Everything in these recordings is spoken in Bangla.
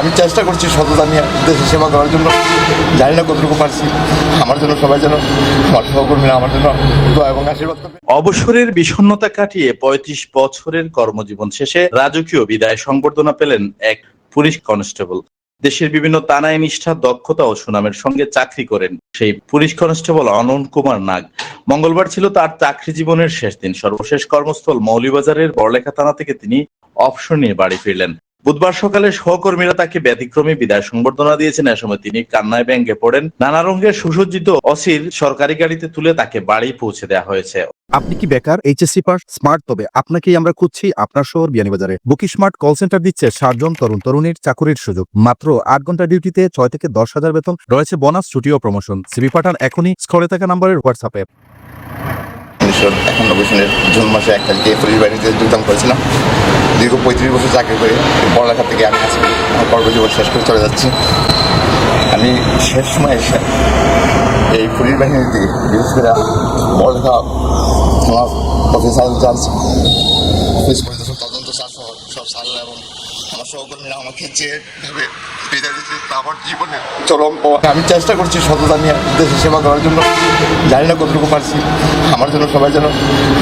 আমি চেষ্টা করছি সততা নিয়ে দেশের সেবা করার জন্য। জানি না কতটুকু পারছি। আমার জন্য সবাই যেন সহকর্মীরা আমার জন্য এবং আশীর্বাদ অবসরের বিষণ্ণতা কাটিয়ে পঁয়ত্রিশ বছরের কর্মজীবন শেষে রাজকীয় বিদায় সংবর্ধনা পেলেন এক পুলিশ কনস্টেবল। দেশের বিভিন্ন তানায় নিষ্ঠা, দক্ষতা ও সুনামের সঙ্গে চাকরি করেন সেই পুলিশ কনস্টেবল অনন্ত কুমার নাগ। মঙ্গলবার ছিল তার চাকরি জীবনের শেষ দিন। সর্বশেষ কর্মস্থল মৌলিবাজারের বড়লেখা থানা থেকে তিনি অবসর নিয়ে বাড়ি ফিরলেন। বুধবার সকালে সহকর্মীরা তাকে ব্যতিক্রমী বিদায় সংবর্ধনা দিয়েছেন। এ সময় তিনি কান্নায় ব্যাংকে পড়েন। নানা রঙের সুসজ্জিত অসির সরকারি গাড়িতে তুলে তাকে বাড়ি পৌঁছে দেওয়া হয়েছে। আপনি কি বেকার? HSC pass? স্মার্ট? তবে আপনাকেই আমরা খুঁজছি আপনার শহর বিয়ানীবাজারে। বুকি স্মার্ট কল সেন্টার দিচ্ছে ষাট জন তরুণ তরুণীর চাকুরির সুযোগ। মাত্র আট ঘণ্টা ডিউটিতে ছয় থেকে দশ হাজার বেতন। রয়েছে বোনাস ছুটি ও প্রমোশন। সিবি পাঠান এখনই স্ক্রলে থাকা নাম্বারের হোয়াটসঅ্যাপে। উনিশশো একানব্বই সালের জুন মাসে এক তারিখে পুলিশ বাহিনীতে যোগদান করেছিলাম। দীর্ঘ পঁয়ত্রিশ বছর চাকরি করে পড়ালেখা থেকে আমি আজকে আমার কর্মজীবন শেষ করে চলে যাচ্ছি। আমি শেষ সময় এসে এই পুলিশ বাহিনীর দিকে, বিশেষ করে পড়ালেখা, আমার অফিসার ইনচার্জ অফিস পরিদর্শন, তদন্ত চার্জ সব সার এবং আমার সহকর্মীরা আমাকে যেভাবে বিদায় দিচ্ছে তা আমার জীবনে চরম আমি চেষ্টা করছি সততা নিয়ে দেশের সেবা করার জন্য। জানি না কতটুকু পারছি। আমার জন্য সবাই যেন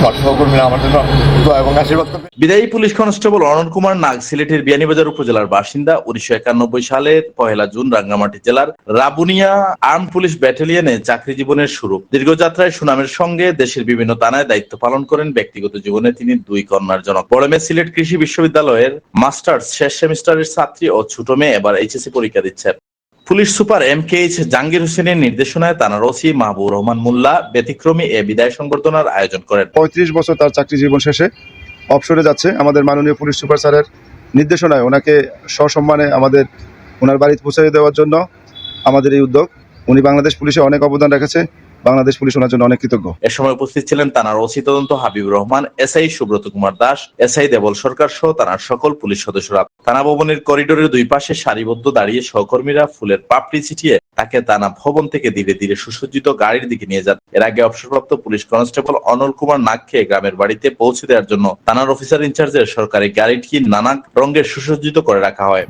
আমার সহকর্মীরা আমার জন্য দোয়া এবং আশীর্বাদ করবে। বিদায়ী পুলিশ কনস্টেবল অনন্ত কুমার নাগ সিলেটের বিয়ানীবাজার উপজেলার বাসিন্দা উনিশশো একানব্বই সালের পহেলা জুন রাঙ্গামাটি জেলার রাবুনিয়া আর্ম পুলিশ ব্যাটালিয়নে চাকরি জীবনের শুরু। দীর্ঘযাত্রায় সুনামের সঙ্গে দেশের বিভিন্ন থানায় দায়িত্ব পালন করেন ব্যক্তিগত জীবনে তিনি দুই কন্যার জনক। বড় মেয়ে সিলেট কৃষি বিশ্ববিদ্যালয়ের মাস্টার্স শেষ সেমিস্টারের ছাত্রী ও ছোট মেয়ে এবার এইচএসসি পরীক্ষা দিচ্ছে। Police super M K H Jahangir হোসেনের নির্দেশনায় থানার ওসি মাহবুব রহমান মোল্লা ব্যতিক্রমী এ বিদায় সংবর্ধনার আয়োজন করেন। পঁয়ত্রিশ বছর তার চাকরি জীবন শেষে অবসরে যাচ্ছে আমাদের মাননীয় পুলিশ সুপার স্যারের নির্দেশনায়। ওনাকে সসম্মানে আমাদের ওনার বাড়িতে পৌঁছে দেওয়ার জন্য আমাদের এই উদ্যোগ। উনি বাংলাদেশ পুলিশে অনেক অবদান রেখেছে। বাংলাদেশ পুলিশ ওনার জন্য অনেক কৃতজ্ঞ। এ সময় উপস্থিত ছিলেন থানার ওসি তদন্ত হাবিব রহমান, এসআই সুব্রত কুমার দাস, এসআই দেবল সরকার সহ থানার সকল পুলিশ সদস্যরা। থানা ভবনের করিডোরের দুই পাশে সারিবদ্ধ দাঁড়িয়ে সহকর্মীরা ফুলের পাপড়ি ছিটিয়ে তাকে থানা ভবন থেকে ধীরে ধীরে সুসজ্জিত গাড়ির দিকে নিয়ে যান। এর আগে অবসরপ্রাপ্ত পুলিশ কনস্টেবল অনল কুমার নাগকে গ্রামের বাড়িতে পৌঁছে দেওয়ার জন্য থানার অফিসার ইনচার্জের সরকারি গাড়িটি নানা রঙের সুসজ্জিত করে রাখা হয়।